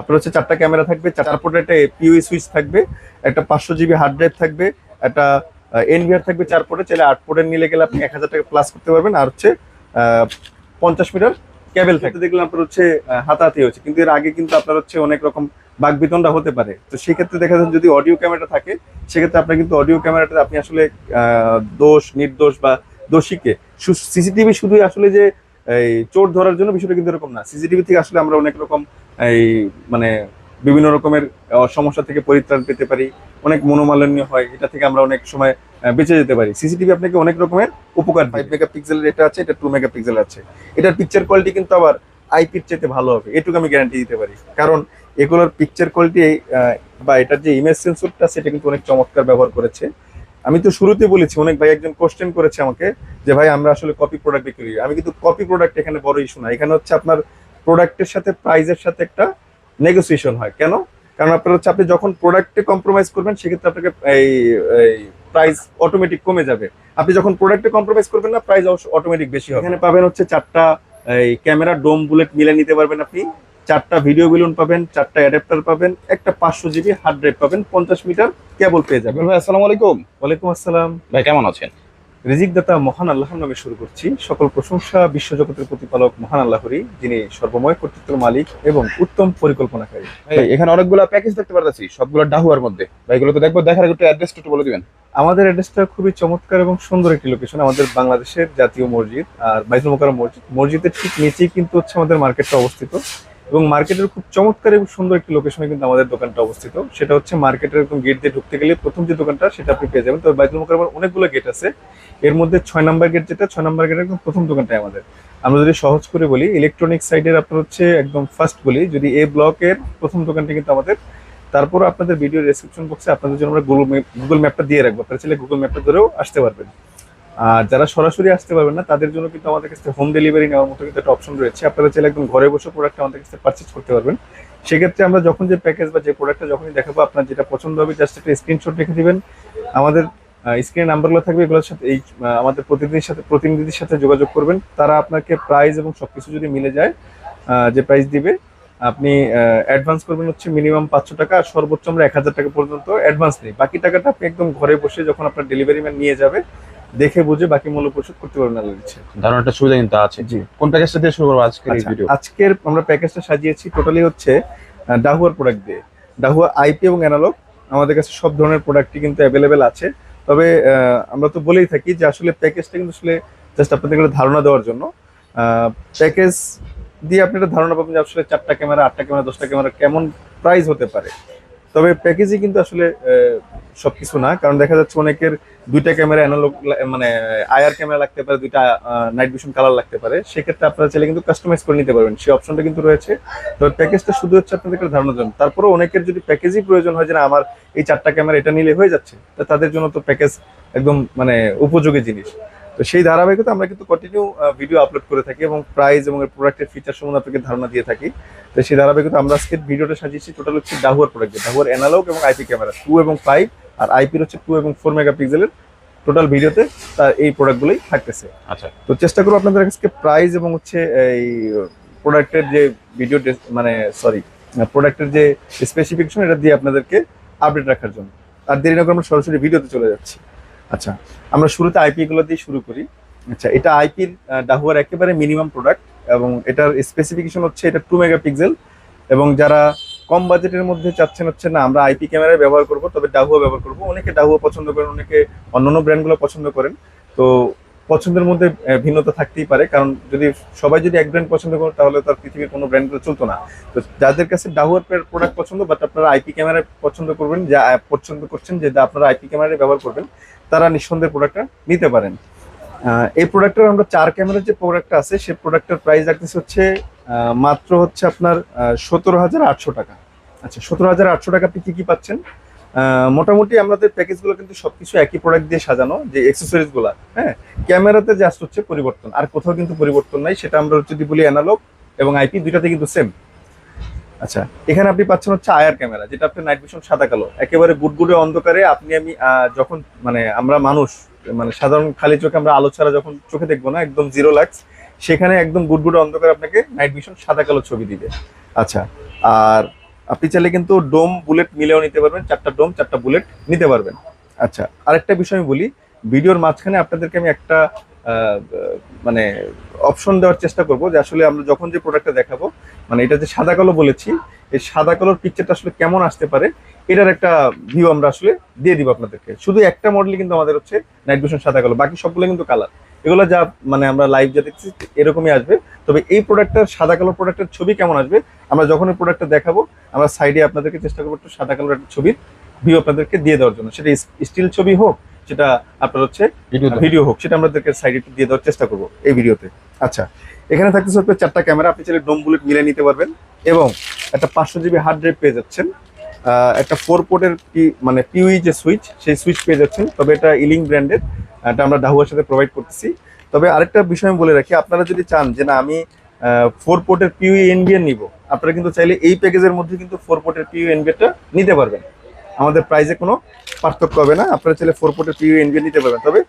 আপনার হচ্ছে চারটা ক্যামেরা থাকবে, চার পোর্টে একটা পিওই সুইচ থাকবে, একটা পাঁচশো জিবি হার্ড ড্রাইভ থাকবে, একটা এনভিআর থাকবে চার পোর্টে চাইলে আট পোর্টে নিলে গেলে আপনি এক হাজার টাকা প্লাস করতে পারবেন, আর হচ্ছে পঞ্চাশ মিটার ক্যাবেল থাকতে দেখলাম আপনার হচ্ছে হাতাহাতি হচ্ছে কিন্তু এর আগে কিন্তু আপনার হচ্ছে অনেক রকম বাগবিতণ্ডা হতে পারে। তো সেক্ষেত্রে দেখা যায় যদি অডিও ক্যামেরা থাকে, সেক্ষেত্রে আপনার কিন্তু অডিও ক্যামেরাটা আপনি আসলে দোষ, নির্দোষ বা দোষীকে সিসিটিভি শুধুই আসলে যে এই চোর ধরার জন্য বিষয়টা কিন্তু এরকম না। সিসিটিভি থেকে আসলে আমরা অনেক রকম এই মানে বিভিন্ন রকমের সমস্যা থেকে পরিত্রাণ পেতে পারি, অনেক মনোমালিন্য হয়, এটা থেকে আমরা অনেক সময় বেঁচে যেতে পারি। সিসিটিভি আপনাকে অনেক রকমের উপকার ফাইভ মেগাপিক্সেলের এটা আছে, এটা টু মেগাপিক্সেল আছে। এটার পিকচার কোয়ালিটি কিন্তু আবার আইপির চাইতে ভালো হবে, এটুকু আমি গ্যারান্টি দিতে পারি। কারণ এগুলোর পিকচার কোয়ালিটি বা এটার যে ইমেজ সেন্সরটা সেটা কিন্তু অনেক চমৎকার ব্যবহার করেছে। আমি তো শুরুতে বলেছি, অনেক ভাই একজন কোশ্চেন করেছে আমাকে যে, ভাই, আমরা আসলে কপি প্রোডাক্ট বিক্রি করি। আমি কিন্তু কপি প্রোডাক্ট এখানে বড় ইস্যু না। এখানে হচ্ছে আপনার প্রোডাক্টের সাথে প্রাইজের সাথে একটা নেগোসিয়েশন হয়। কেন? কারণ আপনার হচ্ছে, আপনি যখন প্রোডাক্টে কম্প্রোমাইজ করবেন, সেক্ষেত্রে আপনাকে এই প্রাইস অটোমেটিক কমে যাবে। আপনি যখন প্রোডাক্টে কম্প্রোমাইজ করবেন না প্রাইস অটোমেটিক বেশি হবে। এখানে পাবেন হচ্ছে চারটা, এই ক্যামেরা ডোম বুলেট মিলে নিতে পারবেন আপনি। চারটা ভিডিও বিলুন পাবেন চারটা অ্যাডাপ্টার পাবেন একটা পাঁচশো জিবি হার্ড ড্রাইভ পাবেন পঞ্চাশ মিটার কেবল পেয়ে যাবেন। ভাই আসসালামু আলাইকুম। ওয়ালাইকুম আসসালাম। ভাই কেমন আছেন? রিজিক দাতা মহান আল্লাহর নামে শুরু করছি। সকল প্রশংসা বিশ্বজগতের প্রতিপালক মহান আল্লাহরই যিনি সর্বময় কর্তৃত্বের মালিক এবং উত্তম পরিকল্পনাকারী। ভাই এখানে অনেকগুলো প্যাকেজ দেখতে পারতেছি সবগুলো ডাহুয়ার মধ্যে। ভাই এগুলো তো দেখব দেখার একটু অ্যাড্রেসটা একটু বলে দিবেন। আমাদের অ্যাড্রেসটা খুবই চমৎকার এবং সুন্দর একটি লোকেশন আমাদের বাংলাদেশের জাতীয় মসজিদ আর বাইতুল মোকাররম মসজিদ। মসজিদের ঠিক নিচেই কিন্তু হচ্ছে আমাদের মার্কেটটা অবস্থিত। এবং মার্কেটের খুব চমৎকার এবং সুন্দর একটি লোকেশনে কিন্তু আমাদের দোকানটা অবস্থিত। সেটা হচ্ছে মার্কেটের একদম গেট দিয়ে ঢুকতে গেলে প্রথম যে দোকানটা, সেটা আপনি পেয়ে যাবেন। তবে বাইতুল মোকাররমের অনেকগুলো গেট আছে। এর মধ্যে ছয় নম্বর গেট যেটা, ছয় নম্বর গেটের একদম প্রথম দোকানটাই আমাদের। আমরা যদি সহজ করে বলি ইলেকট্রনিক সাইডের আপনার হচ্ছে একদম ফার্স্ট বলি, যদি এ ব্লকের প্রথম দোকানটা কিন্তু আমাদের। তারপর আপনাদের ভিডিও ডেসক্রিপশন বক্সে আপনাদের জন্য আমরা গুগল গুগল ম্যাপটা দিয়ে রাখব। আপনারা চাইলে গুগল ম্যাপটা ধরেও আসতে পারবেন। আর যারা সরাসরি আসতে পারবেন না, তাদের জন্য কিন্তু আমাদের কাছে হোম ডেলিভারি নেওয়ার মতো কিন্তু একটা অপশন রয়েছে। আপনারা চাইলে একদম ঘরে বসে প্রোডাক্ট আমাদের কাছে পারচেজ করতে পারবেন। সেক্ষেত্রে আমরা যখন যে প্যাকেজ বা যে প্রোডাক্টটা যখনই দেখাবো, আপনার যেটা পছন্দ হবে জাস্ট একটা স্ক্রিনশট রেখে দেবেন। আমাদের স্ক্রিনে নাম্বারগুলো থাকবে, এগুলোর সাথে এই আমাদের প্রতিনিধির সাথে প্রতিনিধির সাথে যোগাযোগ করবেন। তারা আপনাকে প্রাইস এবং সব কিছু যদি মিলে যায় যে প্রাইস দিবে, আপনি অ্যাডভান্স করবেন হচ্ছে মিনিমাম পাঁচশো টাকা আর সর্বোচ্চ আমরা এক হাজার টাকা পর্যন্ত অ্যাডভান্স নিই। বাকি টাকাটা আপনি একদম ঘরে বসে যখন আপনার ডেলিভারি ম্যান নিয়ে যাবে দেখে বুঝে বাকি মূল্য পরিশোধ করতে পারবেন আল্লাহ সুবিধা কিন্তু আছে। জি। কোন প্যাকেজটা দিয়ে শুরু করব আজকের এই আচ্ছা, ভিডিও আজকের আমরা প্যাকেজটা সাজিয়েছি টোটালি হচ্ছে ডাহুয়ার প্রোডাক্ট দিয়ে। ডাহুয়া আইপি এবং অ্যানালগ আমাদের কাছে সব ধরনের প্রোডাক্টই কিন্তু অ্যাভেলেবেল আছে। তবে আমরা তো বলেই থাকি যে আসলে প্যাকেজটা কিন্তু আসলে জাস্ট আপনাদের একটা ধারণা দেওয়ার জন্য। প্যাকেজ দিয়ে আপনি একটা ধারণা পাবেন যে আসলে চারটা ক্যামেরা আটটা ক্যামেরা দশটা ক্যামেরা কেমন প্রাইস হতে পারে। তবে প্যাকেজই কিন্তু আসলে সবকিছু না। কারণ দেখা যাচ্ছে অনেকের দুইটা ক্যামেরা অ্যানালগ মানে আয়ার ক্যামেরা লাগতে পারে, দুইটা নাইট ভিশন কালার লাগতে পারে। সেক্ষেত্রে আপনারা চাইলে কিন্তু কাস্টমাইজ করে নিতে পারবেন। সেই অপশনটা কিন্তু রয়েছে। তবে প্যাকেজটা শুধু হচ্ছে আপনাদের ধারণার জন্য। তারপরে অনেকের যদি প্যাকেজই প্রয়োজন হয় যে, না, আমার এই চারটা ক্যামেরা এটা নিলে হয়ে যাচ্ছে, তা তাদের জন্য তো প্যাকেজ একদম মানে উপযোগী জিনিস। তো সেই ধারাবাহিকতা আমরা কিন্তু কন্টিনিউ ভিডিও আপলোড করে থাকি এবং প্রাইস এবং প্রোডাক্টের ফিচার সম্বন্ধে আপনাকে ধারণা দিয়ে থাকি। তো সেই ধারাবাহিকতা আমরা আজকে ভিডিওটা সাজিয়েছি টোটাল হচ্ছে ডাহুয়ার প্রোডাক্ট ডাহুয়ার অ্যানালগ এবং আইপি ক্যামেরা টু এবং ফাইভ আর আইপির হচ্ছে টু এবং ফোর মেগাপিক্সেলের টোটাল ভিডিওতে তার এই প্রোডাক্টগুলোই থাকতেছে। আচ্ছা। তো চেষ্টা করব আপনাদের কাছে প্রাইস এবং হচ্ছে এই প্রোডাক্টের যে ভিডিও মানে সরি প্রোডাক্টের যে স্পেসিফিকেশন এটা দিয়ে আপনাদেরকে আপডেট রাখার জন্য। আর দেরি না করে আমরা সরাসরি ভিডিওতে চলে যাচ্ছি। আচ্ছা আমরা শুরুতে আইপি গুলো দিয়ে শুরু করি। আচ্ছা এটা আইপির ডাহুয়ার একেবারে মিনিমাম প্রোডাক্ট এবং এটার স্পেসিফিকেশন হচ্ছে এটা টু মেগাপিক্সেল এবং যারা কম বাজেটের মধ্যে চাচ্ছেন হচ্ছে না, আমরা আইপি ক্যামেরা ব্যবহার করব, তবে ডাহুয়া ব্যবহার করব। অনেকে ডাহুয়া পছন্দ করেন, অনেকে অন্যান্য ব্র্যান্ডগুলো পছন্দ করেন। তো পছন্দের মধ্যে ভিন্নতা থাকতেই পারে। কারণ যদি সবাই যদি এক ব্র্যান্ড পছন্দ করেন তাহলে তার পৃথিবীর কোনো ব্র্যান্ড চলতো না। তো যাদের কাছে ডাহুয়ার প্রোডাক্ট পছন্দ বাট আপনারা আইপি ক্যামেরা পছন্দ করবেন যা পছন্দ করছেন যে আপনারা আইপি ক্যামেরায় ব্যবহার করবেন তারা নিঃসন্দেহে প্রোডাক্টটা নিতে পারেন। এই প্রোডাক্টের আমরা চার ক্যামেরার যে প্রোডাক্টটা আছে সেই প্রোডাক্টের প্রাইস রাখতেছে হচ্ছে মাত্র হচ্ছে আপনার সতেরো হাজার আটশো টাকা। আচ্ছা সতেরো হাজার আটশো টাকা আপনি কী কী পাচ্ছেন? মোটামুটি আমাদের প্যাকেজগুলো কিন্তু সবকিছু একই প্রোডাক্ট দিয়ে সাজানো, যে অ্যাক্সেসরিজগুলা হ্যাঁ? ক্যামেরাতে জাস্ট হচ্ছে পরিবর্তন, আর কোথাও কিন্তু পরিবর্তন নাই, সেটা আমরা যদি বলি অ্যানালগ এবং আইপি দুইটাতে কিন্তু সেম আচ্ছা এখানে আপনি পাচ্ছেন হচ্ছে আয়ার ক্যামেরা, যেটা আপনার নাইট ভিশন সাদা কালো, একেবারে গুডগুডে অন্ধকারে আপনি আমি যখন মানে আমরা মানুষ মানে সাধারণ খালি চোখে আমরা আলো ছাড়া যখন চোখে দেখব না, একদম জিরো লাক্স সেখানে একদম গুডগুডে অন্ধকারে আপনাকে নাইট ভিশন সাদা কালো ছবি দিবে। আচ্ছা আর আপনি চাইলে কিন্তু ডোম বুলেট মিলেও নিতে পারবেন, চারটা ডোম চারটা বুলেট নিতে পারবেন। আচ্ছা আরেকটা বিষয় আমি বলি, ভিডিওর মাঝখানে আপনাদেরকে আমি একটা মানে অপশন দেওয়ার চেষ্টা করব যে আসলে আমরা যখন যে প্রোডাক্টটা দেখাবো মানে এটা যে সাদা কালো বলেছি, এই সাদা কালোর পিকচারটা আসলে কেমন আসতে পারে, এটার একটা ভিউ আমরা আসলে দিয়ে দিব আপনাদেরকে। শুধু একটা মডেলই কিন্তু আমাদের হচ্ছে নাইট ভিশন সাদা কালো, বাকি সবগুলো কিন্তু কালার এগুলো যা মানে আমরা লাইভ যা দেখছি এরকমই আসবে। তবে এই প্রোডাক্টটার সাদা কালো প্রোডাক্টের ছবি কেমন আসবে? আমরা যখন এই প্রোডাক্টটা দেখাবো আমরা সাইডে আপনাদেরকে চেষ্টা করব একটু সাদা কালোর একটা ছবির ভিউ আপনাদেরকে দিয়ে দেওয়ার জন্য। সেটা স্টিল ছবি হোক সেটা আপনার হচ্ছে ভিডিও হোক। সেটা আমাদেরকে সাইডে একটু দিয়ে দেওয়ার চেষ্টা করব এই ভিডিওতে আচ্ছা এখানে থাকতেছে আপনার চারটা ক্যামেরা আপনি চাইলে ডোম বুলেট মিলে নিতে পারবেন। এবং একটা পাঁচশো জিবি হার্ড ড্রাইভ পেয়ে যাচ্ছেন। একটা ফোর পোর্টের মানে পিউই যে সুইচ সেই সুইচ পেয়ে যাচ্ছেন। তবে এটা ইলিং ব্র্যান্ডের এটা আমরা ডাহুয়ার সাথে প্রোভাইড করতেছি। তবে আরেকটা বিষয় আমি বলে রাখি, আপনারা যদি চান যে না, আমি ফোর পোর্টের পিউই এনবিএন নিব, আপনারা কিন্তু চাইলে এই প্যাকেজের মধ্যে কিন্তু ফোর পোর্টের পিউ এনবিএনটা নিতে পারবেন। আমাদের প্রাইসে কোনো পার্থক্য হবে না, আপনারা চাইলে ফোর পোর্টের পিউ এনবিএন নিতে পারবেন। তবে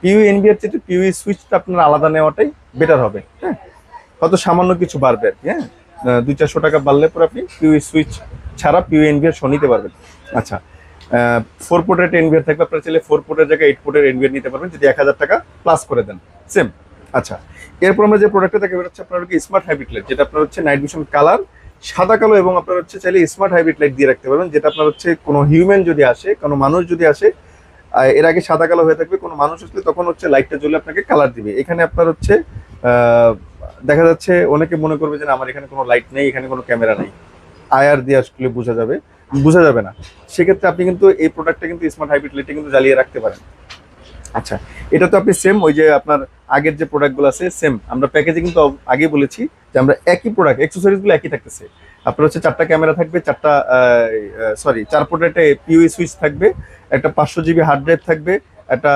পিউ এনবিএর চেয়ে পিউই সুইচটা আপনার আলাদা নেওয়াটাই বেটার হবে হ্যাঁ? হয়তো সামান্য কিছু বাড়বে আর কি হ্যাঁ? দুই চারশো টাকা বাড়লে পরে আপনি পিউই সুইচ ছাড়া পিউ এনবিআর শো নিতে পারবেন। আচ্ছা ফোর পোর্টের এনবিআর থাকবে, আপনার চাইলে ফোর পোর্টের জায়গায় এইট পোর্টের এনবিআর নিতে পারবেন, যদি এক হাজার টাকা প্লাস করে দেন। সেম আচ্ছা এরপর আমরা যে প্রোডাক্টটা দেখে হচ্ছে আপনার স্মার্ট হাইব্রিড লাইট যেটা আপনার হচ্ছে নাইট ভিশন কালার সাদা, কালো এবং আপনার হচ্ছে চাইলে স্মার্ট হাইব্রিড লাইট দিয়ে রাখতে পারবেন, যেটা আপনার হচ্ছে কোনো হিউম্যান যদি আসে, কোনো মানুষ যদি আসে এর আগে সাদা, কালো হয়ে থাকবে, কোনো মানুষ আসলে তখন হচ্ছে লাইটটা জ্বলে আপনাকে কালার দিবে। এখানে আপনার হচ্ছে দেখা যাচ্ছে অনেকে মনে করবে যে আমার এখানে কোনো লাইট নেই, এখানে কোনো ক্যামেরা নেই। আয়ার দিয়ে আসলে বোঝা যাবে। বোঝা যাবে না। সেক্ষেত্রে আপনি কিন্তু এই প্রোডাক্টটা কিন্তু স্মার্ট হাইব্রিড লাইটে কিন্তু জ্বালিয়ে রাখতে পারেন। আচ্ছা এটা তো আপনি সেম ওই যে আপনার আগের যে প্রোডাক্টগুলো আছে সেম আমরা প্যাকেজে কিন্তু আগে বলেছি যে আমরা একই প্রোডাক্ট অ্যাক্সেসরিজগুলো একই থাকতেছে। আপনার হচ্ছে চারটা ক্যামেরা থাকবে, চারটা সরি চার পোর্টের একটা পিউই সুইচ থাকবে, একটা পাঁচশো জিবি হার্ড ড্রাইভ থাকবে, একটা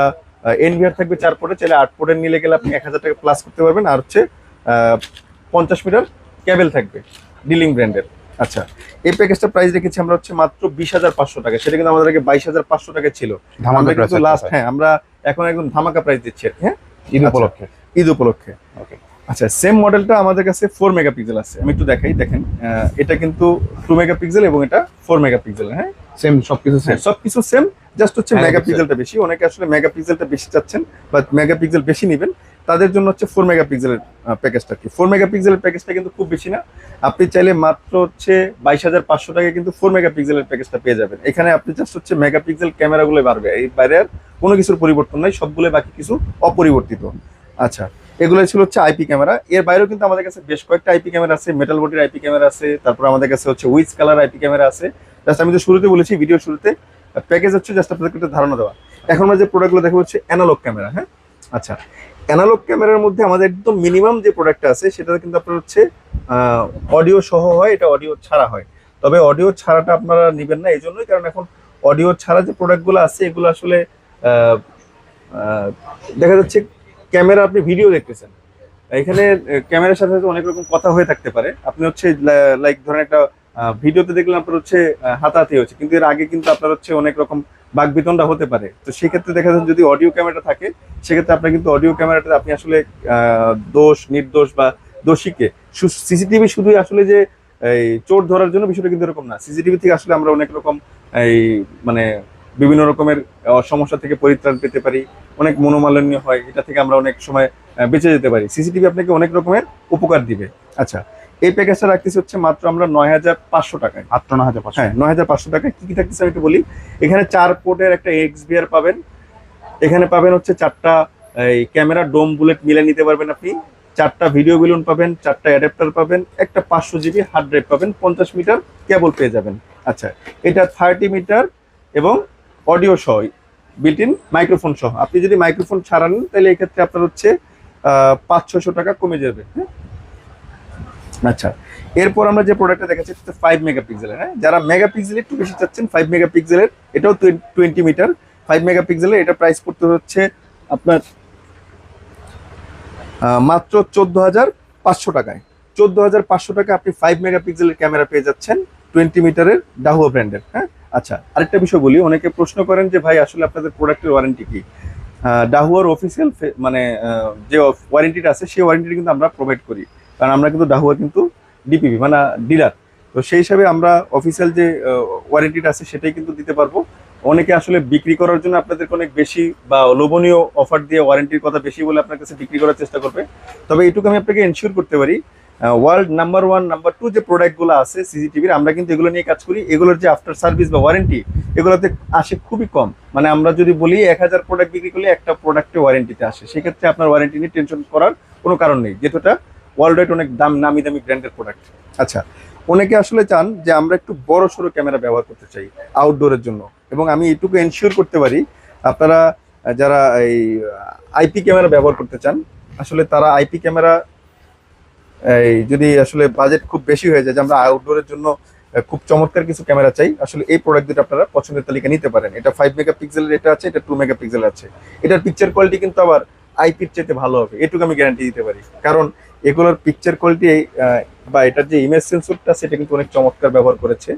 এনভিআর থাকবে চার পোর্টে চাইলে আট পোর্টের নিলে গেলে আপনি এক হাজার টাকা প্লাস করতে পারবেন। আর হচ্ছে পঞ্চাশ মিটার ক্যাবেল থাকবে ডিলিং ব্র্যান্ডের আচ্ছা এই প্যাকেজটা প্রাইস রেখেছি আমরা হচ্ছে মাত্র বিশ হাজার পাঁচশো টাকা। সেটা কিন্তু আমাদের আগে বাইশ হাজার পাঁচশো টাকা ছিল। আমরা কিন্তু লাস্ট হ্যাঁ আমরা এখন একদম ধামাকা প্রাইস দিচ্ছি হ্যাঁ? ঈদ আচ্ছা। উপলক্ষে। ঈদ উপলক্ষে। ওকে আচ্ছা সেম মডেলটা আমাদের কাছে ফোর মেগাপিক্সেল আছে। আমি একটু দেখাই দেখেন এটা কিন্তু টু মেগাপিক্সেল এবং এটা ফোর মেগাপিক্সেল হ্যাঁ? সেম সবকিছু সেম সবকিছু সেম জাস্ট হচ্ছে। মেগাপিক্সেলটা বেশি। অনেকে আসলে মেগাপিক্সেলটা বেশি চাচ্ছেন বা মেগাপিক্সেল বেশি নেবেন। তাদের জন্য হচ্ছে ফোর মেগাপিক্সেলের প্যাকেজটা কি ফোর মেগাপিক্সেলের প্যাকেজটা কিন্তু খুব বেশি না। আপনি চাইলে মাত্র হচ্ছে বাইশ হাজার পাঁচশো টাকায় কিন্তু ফোর মেগাপিক্সেলের প্যাকেজটা পেয়ে যাবেন। এখানে আপনি জাস্ট হচ্ছে মেগাপিক্সেল ক্যামেরাগুলো বাড়বে। এই বাইরে আর কোনো কিছুর পরিবর্তন নাই, সবগুলো বাকি কিছু অপরিবর্তিত। আচ্ছা এগুলো ছিল হচ্ছে আইপি ক্যামেরা এর বাইরেও কিন্তু আমাদের কাছে বেশ কয়েকটা আইপি ক্যামেরা আছে মেটাল বডির আইপি ক্যামেরা আছে, তারপর আমাদের কাছে হচ্ছে উইচ কালার আইপি ক্যামেরা আছে। জাস্ট আমি তো শুরুতে বলেছি ভিডিও শুরুতে প্যাকেজ হচ্ছে জাস্ট আপনাদেরকে একটা ধারণা দেওয়া। এখন আমরা যে প্রোডাক্টগুলো দেখো হচ্ছে অ্যানালগ ক্যামেরা হ্যাঁ? আচ্ছা অ্যানালগ ক্যামেরার মধ্যে আমাদের একদম মিনিমাম যে প্রোডাক্টটা আছে সেটা কিন্তু আপনার হচ্ছে অডিও সহ হয়, এটা অডিও ছাড়া হয়। তবে অডিও ছাড়াটা আপনারা নেবেন না এই জন্যই কারণ এখন অডিও ছাড়া যে প্রোডাক্টগুলো আছে, এগুলো আসলে দেখা যাচ্ছে ক্যামেরা আপনি ভিডিও দেখতেছেন। এখানে ক্যামেরার সাথে সাথে অনেক রকম কথা হয়ে থাকতে পারে। আপনি হচ্ছে লাইক ধরেন একটা ভিডিওতে দেখলেন আপনার হচ্ছে হাতাহাতি হচ্ছে কিন্তু এর আগে কিন্তু আপনার হচ্ছে অনেক রকম বাকবিতণ্ডা হতে পারে। তো সেক্ষেত্রে দেখা যাচ্ছে যদি অডিও ক্যামেরা থাকে, সেক্ষেত্রে আপনার কিন্তু অডিও ক্যামেরাটা আপনি আসলে দোষ, নির্দোষ বা দোষীকে সিসিটিভি শুধুই আসলে যে, এই চোর ধরার জন্য বিষয়টা কিন্তু এরকম না। সিসিটিভি থেকে আসলে আমরা অনেক রকম, এই মানে বিভিন্ন রকমের সমস্যা থেকে পরিত্রাণ পেতে পারি, অনেক মনোমালিন্য হয়, এটা থেকে আমরা অনেক সময় বেঁচে যেতে পারি। সিসিটিভি আপনাকে অনেক রকমের উপকার দিবে। আচ্ছা এই প্যাকেজটা রাখতেছি হচ্ছে মাত্র আমরা নয় হাজার পাঁচশো টাকায়। মাত্র না হাজার পাঁচশো। হ্যাঁ নয় হাজার পাঁচশো টাকায়। কি কি থাকতেছে আমি একটু বলি। এখানে চার পোর্টের একটা এক্স বিয়ার পাবেন। এখানে পাবেন হচ্ছে চারটা এই ক্যামেরা ডোম বুলেট মিলে নিতে পারবেন আপনি। চারটা ভিডিও বিলুন পাবেন চারটা অ্যাডাপ্টার পাবেন একটা পাঁচশো জিবি হার্ড ড্রাইভ পাবেন পঞ্চাশ মিটার কেবল পেয়ে যাবেন। আচ্ছা এটা থার্টি মিটার এবং অডিও সহ বিল্ট ইন মাইক্রোফোন সহ। আপনি যদি মাইক্রোফোন ছাড়ান তাহলে এক্ষেত্রে আপনার হচ্ছে পাঁচ ছশো টাকা কমে যাবে। হ্যাঁ? আচ্ছা এরপর আমরা যে প্রোডাক্টটা দেখাচ্ছি সেটা ফাইভ মেগাপিক্সেলের হ্যাঁ? যারা মেগাপিক্সেল একটু বেশি চাচ্ছেন ফাইভ মেগাপিক্সেলের এটাও টোয়েন্টি মিটার ফাইভ মেগাপিক্সেলের এটা প্রাইস পড়তে হচ্ছে আপনার মাত্র চোদ্দ হাজার পাঁচশো টাকায়। চোদ্দ হাজার পাঁচশো টাকা আপনি ফাইভ মেগাপিক্সেলের ক্যামেরা পেয়ে যাচ্ছেন টোয়েন্টি মিটারের ডাহুয়া ব্র্যান্ডের হ্যাঁ? আচ্ছা আরেকটা বিষয় বলি, অনেকে প্রশ্ন করেন যে ভাই, আসলে আপনাদের প্রোডাক্টের ওয়ারেন্টি কি? ডাহুয়ার অফিসিয়াল মানে যে ওয়ারেন্টিটা আছে, সেই ওয়ারেন্টিটা কিন্তু আমরা প্রোভাইড করি। কারণ আমরা কিন্তু ডাহুয়া কিন্তু ডিপিবি মানে ডিলার তো সেই হিসাবে আমরা অফিসিয়াল যে ওয়ারেন্টিটা আছে সেটাই কিন্তু দিতে পারব। অনেকে আসলে বিক্রি করার জন্য আপনাদেরকে অনেক বেশি বা লোভনীয় অফার দিয়ে ওয়ারেন্টির কথা বেশি বলে আপনার কাছে বিক্রি করার চেষ্টা করবে। তবে এটুকু আমি আপনাকে এনশিওর করতে পারি world number one number two যে প্রোডাক্টগুলো আছে সিসিটিভির আমরা কিন্তু এগুলো নিয়ে কাজ করি। এগুলোর যে আফটার সার্ভিস বা ওয়ারেন্টি এগুলোতে আসে খুবই কম। মানে আমরা যদি বলি এক হাজার প্রোডাক্ট বিক্রি করলে একটা প্রোডাক্টে ওয়ারেন্টিতে আসে। সেক্ষেত্রে আপনার ওয়ারেন্টি নিয়ে টেনশন করার কোনো কারণ নেই। যেহেতুটা ওয়ার্ল্ড ওয়াইড অনেক দাম, নামি দামি ব্র্যান্ডের প্রোডাক্ট আচ্ছা অনেকে আসলে চান যে আমরা একটু বড় সড়ো ক্যামেরা ব্যবহার করতে চাই আউটডোরের জন্য। এবং আমি এটুকু এনশিওর করতে পারি, আপনারা যারা এই আইপি ক্যামেরা ব্যবহার করতে চান, আসলে তারা আইপি ক্যামেরা এই, যদি আসলে বাজেট খুব বেশি হয়ে যায় যে আমরা আউটডোরের জন্য খুব চমৎকার কিছু ক্যামেরা চাই, আসলে এই প্রোডাক্ট দুটো আপনারা পছন্দের তালিকা নিতে পারেন। এটা ফাইভ মেগা পিক্সেলের এটা আছে, এটা টু মেগা পিক্সেল আছে। এটার পিকচার কোয়ালিটি কিন্তু আবার আইপির চাইতে ভালো হবে, এটুকু আমি গ্যারান্টি দিতে পারি। কারণ এগুলোর পিকচার কোয়ালিটি বা এটার যে ইমেজ সেন্সরটা সেটা কিন্তু অনেক চমৎকার ব্যবহার করেছে।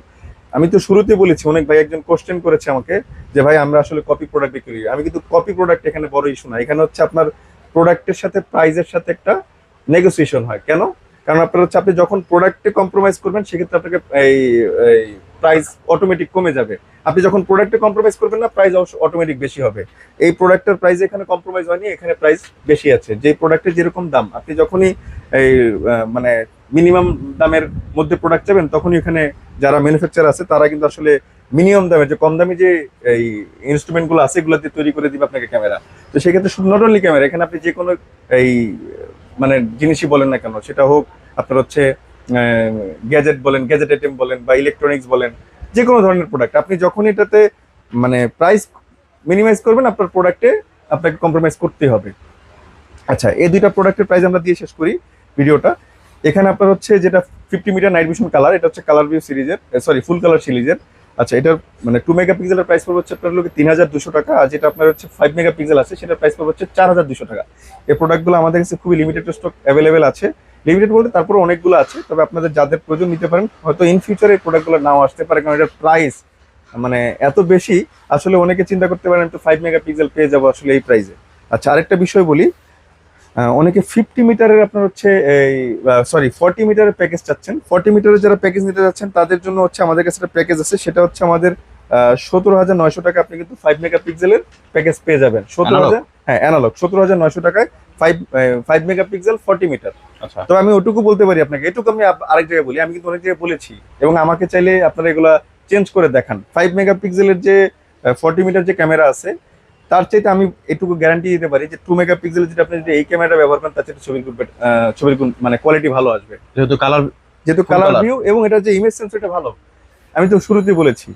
আমি তো শুরুতে বলেছি, অনেক ভাই একজন কোশ্চেন করেছে আমাকে যে, ভাই, আমরা আসলে কপি প্রোডাক্ট বিক্রি করি। আমি কিন্তু কপি প্রোডাক্ট এখানে বড় ইস্যু না। এখানে হচ্ছে আপনার প্রোডাক্টের সাথে প্রাইজের সাথে একটা নেগোসিয়েশন হয়। কেন? কারণ আপনার হচ্ছে, আপনি যখন প্রোডাক্টে কম্প্রোমাইজ করবেন, সেক্ষেত্রে আপনাকে এই প্রাইস অটোমেটিক কমে যাবে। আপনি যখন প্রোডাক্টে কম্প্রোমাইজ করবেন না প্রাইস অটোমেটিক বেশি হবে। এই প্রোডাক্টের প্রাইস এখানে কম্প্রোমাইজ হয়নি, এখানে প্রাইস বেশি আছে। যে প্রোডাক্টের যেরকম দাম, আপনি যখনই এই মানে মিনিমাম দামের মধ্যে প্রোডাক্ট চাবেন তখনই এখানে যারা ম্যানুফ্যাকচার আছে, তারা কিন্তু আসলে মিনিমাম দামের, যে কম দামি যে এই ইনস্ট্রুমেন্টগুলো আছে, এগুলো দিয়ে তৈরি করে দিবে আপনাকে ক্যামেরা তো সেক্ষেত্রে নট অনলি ক্যামেরা এখানে আপনি যে কোনো এই মানে জিনিসই বলেন না কেন, সেটা হোক, আপনার হচ্ছে গ্যাজেট বলেন গ্যাজেট আইটেম বলেন বা ইলেকট্রনিক্স বলেন যে কোনো ধরনের প্রোডাক্ট আপনি যখন এটাতে মানে প্রাইস মিনিমাইজ করবেন, আপনার প্রোডাক্টে আপনাকে কম্প্রোমাইজ করতে হবে। আচ্ছা এই দুইটা প্রোডাক্টের প্রাইস আমরা দিয়ে শেষ করি ভিডিওটা। এখানে আপনার হচ্ছে যেটা fifty metre night vision colour এটা হচ্ছে কালার ভিউ সিরিজের সরি ফুল কালার সিরিজের আচ্ছা এটার মানে টু মেগা পিক্সেলের প্রাইস পড়বে হচ্ছে আপনার লোকে তিন হাজার দুশো টাকা, আর যেটা আপনার হচ্ছে ফাইভ মেগা পিক্সেল আছে, সেটার প্রাইস পড়বে হচ্ছে চার হাজার দুশো টাকা। এই প্রোডাক্টগুলো আমাদের কাছে খুবই লিমিটেড স্টক অ্যাভেলেবেল আছে। লিমিটেড বলতে তারপরে অনেকগুলো আছে তবে আপনাদের যাদের প্রয়োজন নিতে পারেন হয়তো ইন ফিউচারে এই প্রোডাক্টগুলো নাও আসতে পারে কারণ এটার প্রাইস মানে এত বেশি আসলে অনেকে চিন্তা করতে পারেন তো ফাইভ মেগা পিক্সেল পেয়ে যাব আসলে এই প্রাইসে আচ্ছা আরেকটা বিষয় বলি অনেকে ফিফটি মিটারের আপনার হচ্ছে এই সরি ফর্টি মিটারের প্যাকেজ চাচ্ছেন। ফর্টি মিটারের যারা প্যাকেজ নিতে যাচ্ছেন তাদের জন্য হচ্ছে আমাদের কাছে একটা প্যাকেজ আছে সেটা হচ্ছে আমাদের সতেরো হাজার নয়শো টাকা আপনি কিন্তু ফাইভ মেগা পিক্সেলের প্যাকেজ পেয়ে যাবেন। সতেরো হাজার হ্যাঁ অ্যানালগ সতেরো হাজার নয়শো টাকায় five five megapixel forty metre আচ্ছা। তো আমি ওটুকু বলতে পারি আপনাকে এটুকু আমি আরেক জায়গায় বলি আমি কিন্তু অনেক জায়গায় বলেছি। এবং আমাকে চাইলে আপনারা এগুলা চেঞ্জ করে দেখান। ফাইভ মেগা পিক্সেলের যে ফর্টি মিটার যে ক্যামেরা আছে তার চাইতে আমি এটুকু গ্যারান্টি দিতে পারি যে টু মেগা পিক্সেলের যেটা আপনি যদি এই ক্যামেরা ব্যবহার করেন তার চাইতে ছবির ছবির মানে কোয়ালিটি ভালো আসবে। যেহেতু কালার যেহেতু কালার ভিউ এবং এটা যে ইমেজ সেন্সরটা ভালো আমি তো শুরুতেই বলেছি।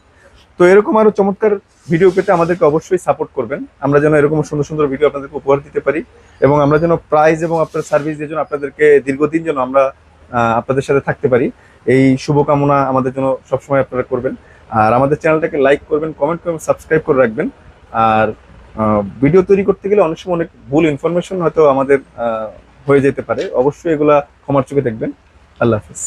তো এরকম আরও চমৎকার ভিডিও পেতে আমাদেরকে অবশ্যই সাপোর্ট করবেন। আমরা যেন এরকম সুন্দর সুন্দর ভিডিও আপনাদেরকে উপহার দিতে পারি। এবং আমরা যেন প্রাইজ এবং আপনার সার্ভিস দিয়ে যেন আপনাদেরকে দীর্ঘদিন যেন আমরা আপনাদের সাথে থাকতে পারি। এই শুভকামনা আমাদের জন্য সবসময় আপনারা করবেন। আর আমাদের চ্যানেলটাকে লাইক করবেন কমেন্ট করবেন সাবস্ক্রাইব করে রাখবেন। আর ভিডিও তৈরি করতে গেলে অনেক সময় অনেক ভুল ইনফরমেশন হয়তো আমাদের হয়ে যেতে পারে। অবশ্যই এগুলা ক্ষমার চোখে দেখবেন। আল্লাহ হাফিজ।